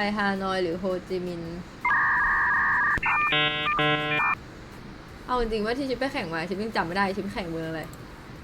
ไปฮานอยหรือโฮจิมินห์เอาจริงๆว่าที่ชิปไปแข่งมาชิปยังจำไม่ได้ชิปแข่งเมืองอะไร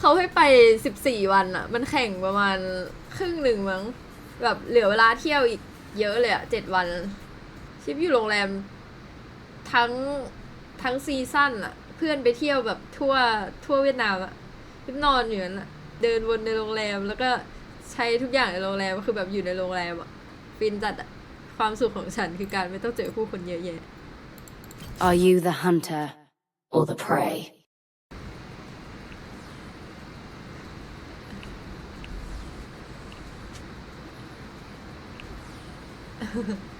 เขาให้ไปสิบสี่วันอะมันแข่งประมาณครึ่งหนึ่งมั้งแบบเหลือเวลาเที่ยวอีกเยอะเลยอะเจ็ดวัน ชิปอยู่โรงแรม ทั้งทั้งซีซั่นอะเพื่อนไปเที่ยวแบบทั่วทั่วเวียดนามอะชิปนอนอยู่นั่นอะเดินวนในโรงแรมแล้วก็ใช้ทุกอย่างในโรงแรมคือแบบอยู่ในโรงแรมอะฟินจัดอะ ความสุขของฉันคือการไม่ต้องเจอผู้คนเยอะแยะ Are you the hunter or the prey? อุ้ย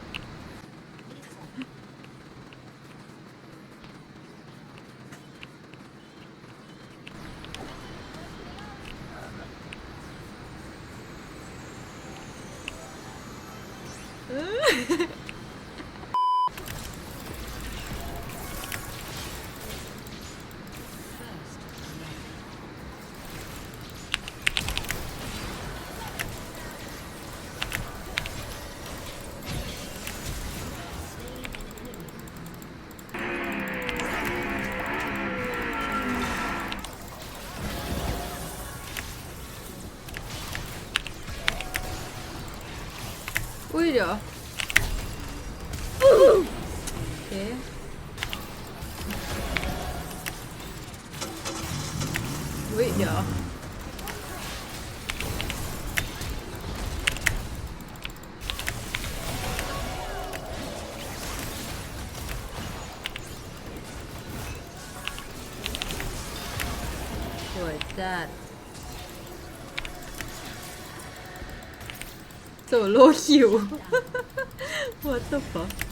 เดี๋ย เคอุ้ยเดี๋ยวสวยจัดโซโล่คิว What the fuck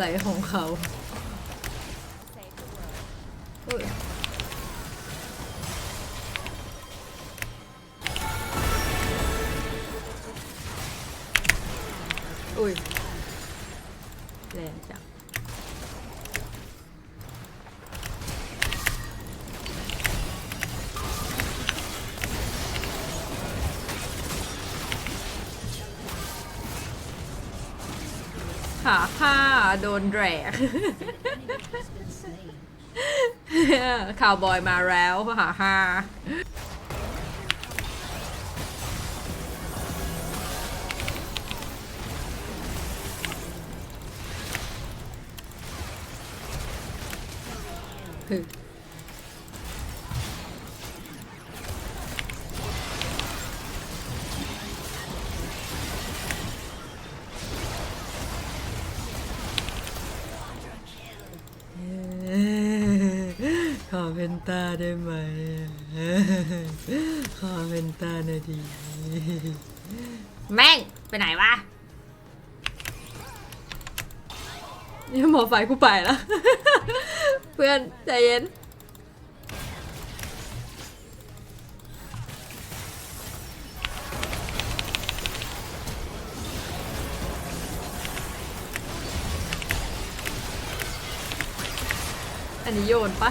อะไรของเขา ขาผ้าโดนแดกข่าวบอยมาแล้วขาผ้าอ เป็นตาได้ไหม ขอเป็นตาหน่อยดี แม่ง ไปไหนวะนี่หมอไฟกูไปแล้ว เพื่อนใจเย็น อันนี้โยนปะ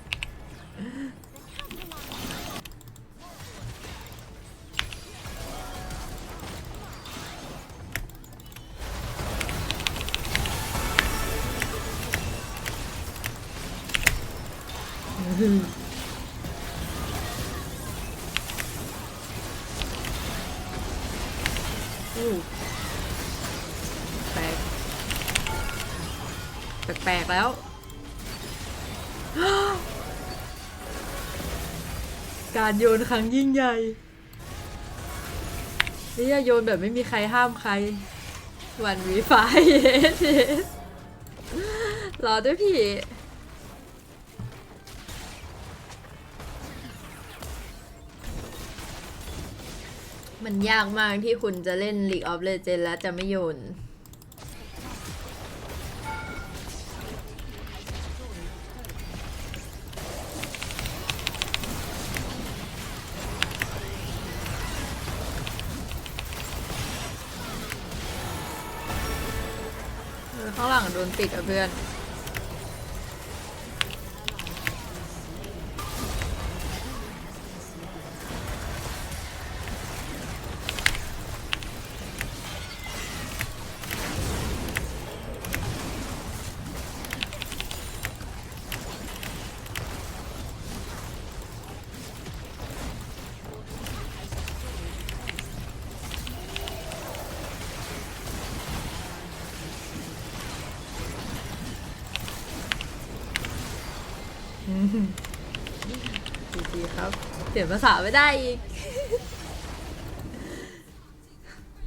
แปลกแปลกแล้ว การโยนครั้งยิ่งใหญ่นี่โยนแบบไม่มีใครห้ามใคร วันวีไฟเยสรอด้วยพี่ มันยากมากที่คุณจะเล่น League of Legends แล้วจะไม่โยน ข้างหลังโดนปิดอะเพื่อน ดีๆครับ เปลี่ยนภาษาไม่ได้อีก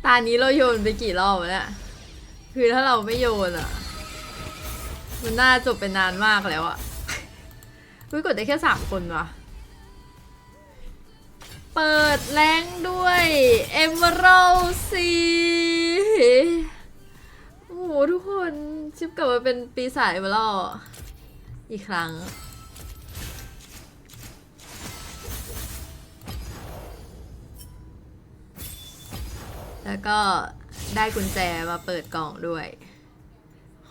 ตานี้เราโยนไปกี่รอบแล้วเนี่ย คือถ้าเราไม่โยนอะ มันน่าจบไปนานมากแล้วอะวิกดได้แค่สามคนวะเปิดแรงด้วย Emerald สีโอ้โหทุกคนชิปกลับมาเป็นปีศาจ Emerald อีกครั้ง แล้วก็ได้กุญแจมาเปิดกล่องด้วย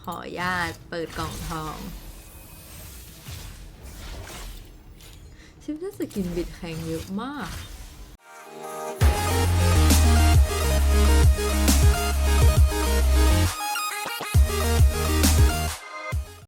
ขออนุญาตเปิดกล่องทองชิปน่าสกินบิดแข็งเยอะมาก